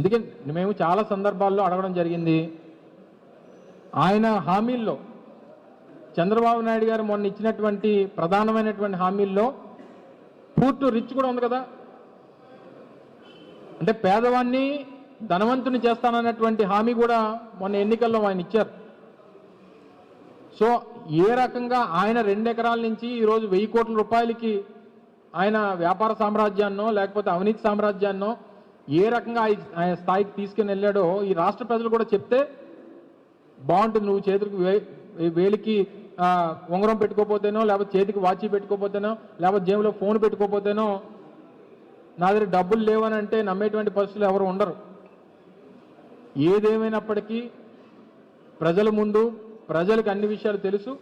అందుకే మేము చాలా సందర్భాల్లో అడగడం జరిగింది. ఆయన హామీల్లో చంద్రబాబు నాయుడు గారు మొన్న ఇచ్చినటువంటి ప్రధానమైనటువంటి హామీల్లో పూర్తి రిచ్ కూడా ఉంది కదా. అంటే పేదవాన్ని ధనవంతుని చేస్తానన్నటువంటి హామీ కూడా మొన్న ఎన్నికల్లో ఆయన ఇచ్చారు. సో ఏ రకంగా ఆయన రెండు ఎకరాల నుంచి ఈరోజు వెయ్యి కోట్ల రూపాయలకి ఆయన వ్యాపార సామ్రాజ్యాన్నో లేకపోతే అవినీతి సామ్రాజ్యాన్నో ఏ రకంగా ఆయ- ఆయన స్థాయికి తీసుకుని వెళ్ళాడో ఈ రాష్ట్ర ప్రజలు కూడా చెప్తే బాగుంటుంది. నువ్వు చేతికి వే- వేలికి ఉంగరం పెట్టుకోపోతేనో లేకపోతే చేతికి వాచి పెట్టుకోపోతేనో లేకపోతే జేబులో ఫోన్ పెట్టుకోపోతేనో నా దగ్గర డబ్బులు లేవని అంటే నమ్మేటువంటి పరిస్థితులు ఎవరు ఉండరు. ఏదేమైనప్పటికీ ప్రజల ముందు ప్రజలకు అన్ని విషయాలు తెలుసు.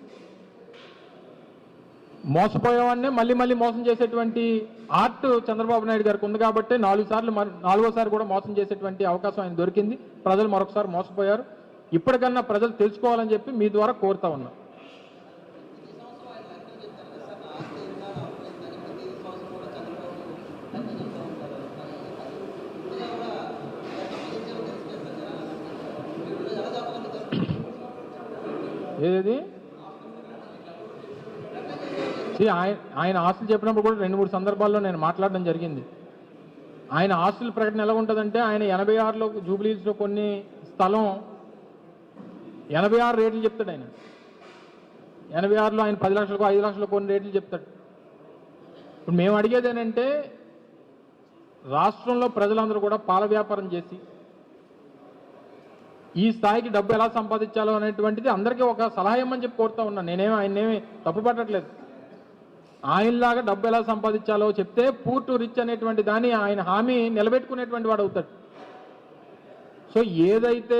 మోసపోయేవాడినే మళ్ళీ మళ్ళీ మోసం చేసేటువంటి ఆర్ట్ చంద్రబాబు నాయుడు గారికి ఉంది కాబట్టి నాలుగు సార్లు నాలుగోసారి కూడా మోసం చేసేటువంటి అవకాశం ఆయన దొరికింది. ప్రజలు మరొకసారి మోసపోయారు. ఇప్పటికన్నా ప్రజలు తెలుసుకోవాలని చెప్పి మీ ద్వారా కోరుతా ఉన్నా. ఏది? ఆయన ఆయన ఆస్తులు చెప్పినప్పుడు కూడా రెండు మూడు సందర్భాల్లో నేను మాట్లాడడం జరిగింది. ఆయన ఆస్తుల ప్రకటన ఎలా ఉంటుందంటే ఆయన ఎనభై ఆరులో జూబ్లీస్లో కొన్ని స్థలం ఎనభై ఆరు రేట్లు చెప్తాడు ఆయన. ఎనభై ఆరులో ఆయన పది లక్షలకు ఐదు లక్షలకు కొన్ని రేట్లు చెప్తాడు. ఇప్పుడు మేము అడిగేది ఏంటంటే రాష్ట్రంలో ప్రజలందరూ కూడా పాల వ్యాపారం చేసి ఈ స్థాయికి డబ్బు ఎలా సంపాదించాలో అనేటువంటిది అందరికీ ఒక సలహా ఇమ్మని చెప్పి కోరుతా ఉన్నాను నేనేమి ఆయన్నేమి తప్పు పట్టట్లేదు ఆయనలాగా డబ్బు ఎలా సంపాదించాలో చెప్తే పూర్ టు రిచ్ అనేటువంటి దాన్ని ఆయన హామీ నిలబెట్టుకునేటువంటి వాడు అవుతాడు. సో ఏదైతే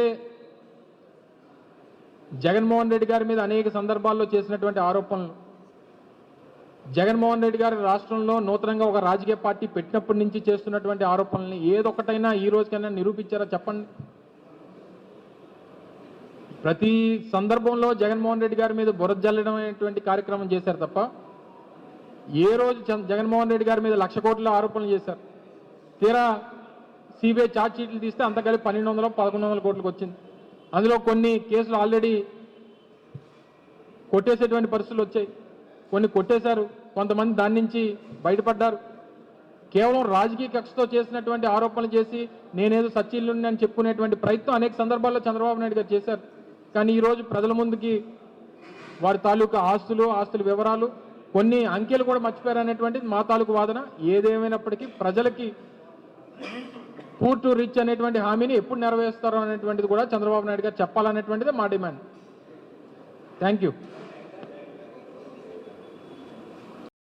జగన్మోహన్ రెడ్డి గారి మీద అనేక సందర్భాల్లో చేసినటువంటి ఆరోపణలు జగన్మోహన్ రెడ్డి గారి రాష్ట్రంలో నూతనంగా ఒక రాజకీయ పార్టీ పెట్టినప్పటి నుంచి చేస్తున్నటువంటి ఆరోపణల్ని ఏదొకటైనా ఈ రోజుకైనా నిరూపించారా చెప్పండి? ప్రతి సందర్భంలో జగన్మోహన్ రెడ్డి గారి మీద బురద జల్లడం అనేటువంటి కార్యక్రమం చేశారు తప్ప ఏ రోజు జగన్మోహన్ రెడ్డి గారి మీద లక్ష కోట్ల ఆరోపణలు చేశారు. తీరా సిబిఐ ఛార్జ్ షీట్లు తీస్తే అంత కలిపి పన్నెండు వందల పదకొండు వందల కోట్లకు వచ్చింది. అందులో కొన్ని కేసులు ఆల్రెడీ కొట్టేసేటువంటి పరిస్థితులు వచ్చాయి. కొన్ని కొట్టేశారు. కొంతమంది దాని నుంచి బయటపడ్డారు. కేవలం రాజకీయ కక్షతో చేసినటువంటి ఆరోపణలు చేసి నేనేదో సచ్చిల్లుని అని చెప్పుకునేటువంటి ప్రయత్నం అనేక సందర్భాల్లో చంద్రబాబు నాయుడు గారు చేశారు. కానీ ఈరోజు ప్రజల ముందుకి వారి తాలూకా ఆస్తులు ఆస్తుల వివరాలు కొన్ని అంకెలు కూడా మర్చిపోయారు అనేటువంటిది మా తాలూకు వాదన. ఏదేమైనప్పటికీ ప్రజలకి పూర్తి రిచ్ అనేటువంటి హామీని ఎప్పుడు నెరవేరుస్తారు అనేటువంటిది కూడా చంద్రబాబు నాయుడు గారు చెప్పాలనేటువంటిది మా డిమాండ్. Thank you.